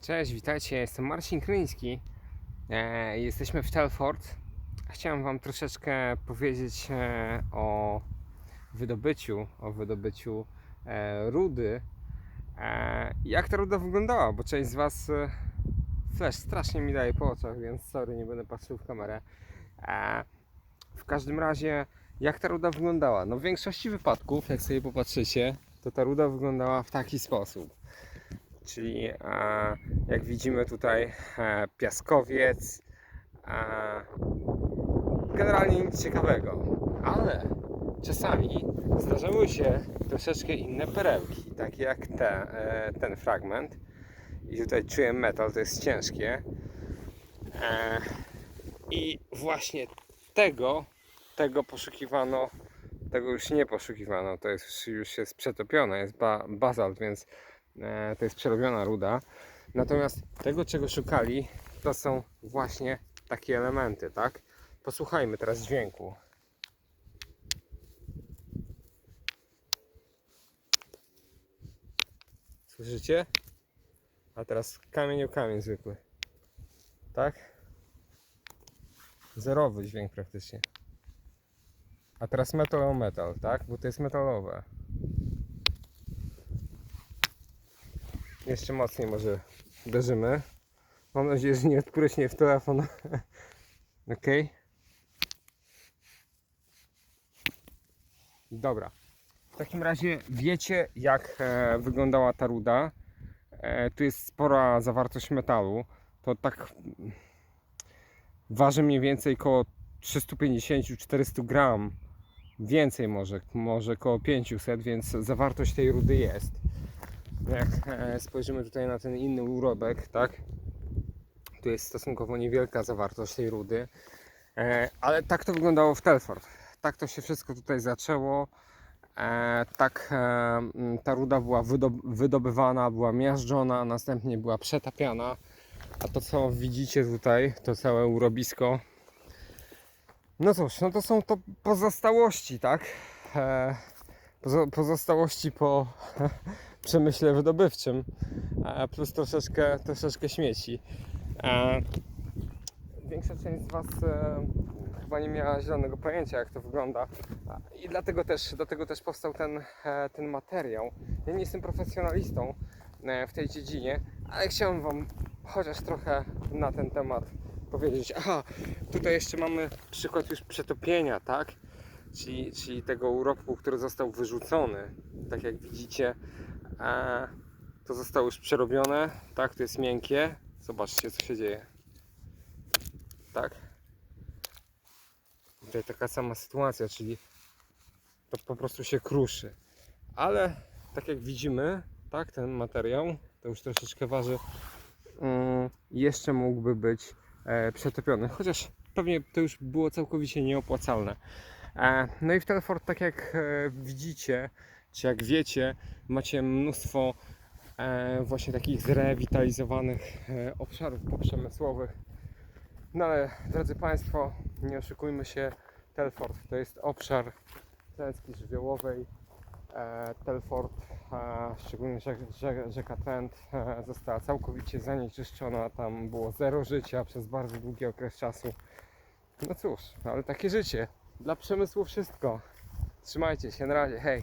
Cześć, witajcie, jestem Marcin Kryński. E, jesteśmy w Telford. Chciałem Wam troszeczkę powiedzieć e, o wydobyciu, o wydobyciu e, rudy. E, jak ta ruda wyglądała, bo część z Was e, flash strasznie mi daje po oczach, więc sorry, nie będę patrzył w kamerę. E, w każdym razie, jak ta ruda wyglądała? No w większości wypadków, jak sobie popatrzycie, to ta ruda wyglądała w taki sposób. Czyli jak widzimy tutaj e, piaskowiec. Generalnie nic ciekawego, ale czasami zdarzały się troszeczkę inne perełki, takie jak te, e, ten fragment. I tutaj czuję metal, to jest ciężkie. E, I właśnie tego, tego poszukiwano, tego już nie poszukiwano, to jest, już jest przetopione, jest ba, bazalt, więc to jest przerobiona ruda. Natomiast tego, czego szukali, to są właśnie takie elementy, tak? Posłuchajmy teraz dźwięku. Słyszycie? A teraz kamień o kamień zwykły. Tak? Zerowy dźwięk praktycznie. A teraz metal o metal, tak? Bo to jest metalowe. Jeszcze mocniej może uderzymy. Mam nadzieję, że nie odpryśnie w telefon. ok. Dobra. W takim razie wiecie jak e, wyglądała ta ruda. E, tu jest spora zawartość metalu. To tak waży mniej więcej około 350-400 gram. Więcej może, może około 500, więc zawartość tej rudy jest. Jak e, spojrzymy tutaj na ten inny urobek, tak? Tu jest stosunkowo niewielka zawartość tej rudy. E, ale tak to wyglądało w Telford. Tak to się wszystko tutaj zaczęło. E, tak ta ruda była wydob- wydobywana, była miażdżona, następnie była przetapiana. A to co widzicie tutaj, to całe urobisko. No cóż, no to są to pozostałości, tak? Pozo- pozostałości po przemyśle wydobywczym, plus troszeczkę, troszeczkę śmieci. Większa część z Was e, chyba nie miała zielonego pojęcia, jak to wygląda. I dlatego też, dlatego też powstał ten, e, ten materiał. Ja nie jestem profesjonalistą e, w tej dziedzinie, ale chciałem Wam chociaż trochę na ten temat powiedzieć. Aha, tutaj jeszcze mamy przykład już przetopienia, tak? Czyli, czyli tego urobku, który został wyrzucony. Tak jak widzicie, e, to zostało już przerobione, tak? To jest miękkie. Zobaczcie, co się dzieje. Tak? Tutaj taka sama sytuacja, czyli to po prostu się kruszy. Ale tak jak widzimy, tak, ten materiał to już troszeczkę waży. mm, Jeszcze mógłby być e, przetopiony, chociaż pewnie to już było całkowicie nieopłacalne. E, No i w Telford, tak jak e, widzicie, czy jak wiecie, macie mnóstwo e, właśnie takich zrewitalizowanych e, obszarów poprzemysłowych. No ale drodzy Państwo, nie oszukujmy się, Telford to jest obszar klęski żywiołowej. E, Telford, szczególnie rzek, rzek, rzeka Trent, została całkowicie zanieczyszczona. Tam było zero życia przez bardzo długi okres czasu. No cóż, ale takie życie. Dla przemysłu wszystko. Trzymajcie się, na razie, hej.